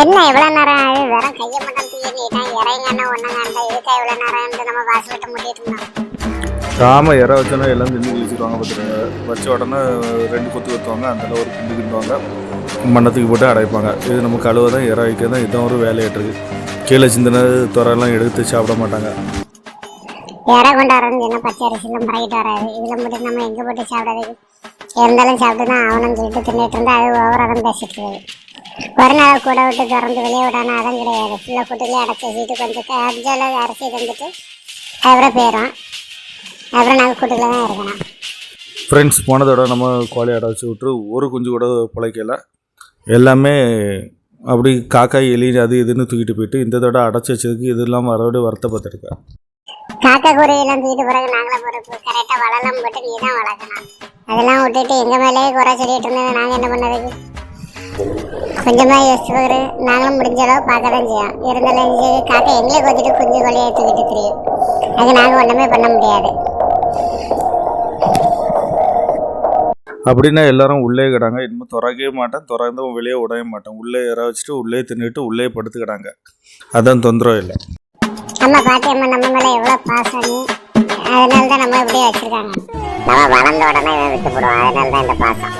என்ன எவ்வளவு நேரம் ஆகுது? வெறும் கையை மட்டும் தூக்கி நீட்டா இறங்கன்னு ஒண்ணுங்க இதுக்கா இவ்வளவு நேரம் இருந்து நம்ம வாசல் விட்டு முடிட்டு இருந்தோம். இற வச்சோன்னா எல்லாம் தின்னு வச்சுருவாங்க பார்த்துருங்க வச்ச உடனே ரெண்டு கொத்து கொத்துவாங்க அதில் ஒரு கிண்டு கிண்டுவாங்க. மண்ணத்துக்கு போட்டு அடைப்பாங்க. இது நம்ம கழுவ தான் இற வைக்க தான் இதான் ஒரு வேலையாட்டிருக்கு கீழே சிந்தினது துறையெல்லாம் எடுத்து சாப்பிட மாட்டாங்க. இற கொண்டாடுறது என்ன பச்சை அரிசியிலும் பறக்கிட்டு வராது. இதுல மட்டும் நம்ம எங்க போட்டு சாப்பிடாது இருந்தாலும் சாப்பிட்டு தான் ஆகணும்னு சொல்லிட்டு தின்னுட்டு இருந்தா அது ஓவராக பேசிட்டு இருக்கு. நாள் கூட விட்டு திறந்து வெளியே விடானா அதுவும் கிடையாது. ஃபுல்லாக கூட்டுலேயே அடைச்சி வச்சுட்டு கொஞ்சம் கஞ்சால அரிசி தந்துட்டு அதுக்கப்புறம் போயிடும் அப்புறம் நாங்கள் கூட்டுல தான் இருக்கணும். ஃப்ரெண்ட்ஸ் போனதோட நம்ம கோழி அடை வச்சு விட்டு ஒரு குஞ்சு கூட பிழைக்கல. எல்லாமே அப்படி காக்காய் எலி அது இதுன்னு தூக்கிட்டு போயிட்டு இந்த தடவை அடைச்சி வச்சதுக்கு இது இல்லாமல் மறுபடியும் வருத்தப்பட்டிருக்கேன் காக்கா குருவிலாம் தூக்கிட்டு பிறகு நாங்களும் பொறுப்பு கரெக்டாக வளலாம் போட்டு நீ தான் வளர்க்கணும். அதெல்லாம் விட்டுட்டு எங்கள் மேலேயே குறை சொல்லிட்டு இருந்தது நாங்கள் என்ன பண்ணதுக்கு? கொஞ்சமாக யோசிச்சு பாரு நாங்களும் முடிஞ்ச அளவு பார்க்க தான் செய்யோம் இருந்தாலும் சரி காக்கா எங்களே கொஞ்சிட்டு குஞ்சு கொலையை தூக்கிட்டு தெரியும். அது நாங்கள் ஒன்றுமே பண்ண முடியாது. அப்படின்னா எல்லாரும் உள்ளே கிடாங்க. இனிமேல் திறக்கவே மாட்டேன். திறந்தும் வெளியே விடவே மாட்டேன். உள்ளே இற வச்சுட்டு உள்ளே தின்னுட்டு உள்ளே படுத்துக்கிடாங்க. அதான் தொந்தரவு இல்லை. அம்மா பாட்டி அம்மா நம்ம மேலே எவ்வளோ பாசம். அதனால தான் நம்ம இப்படியே வச்சுருக்காங்க. நம்ம வளர்ந்த உடனே இதை விட்டு போடுவோம் அதனால தான் இந்த பாசம்.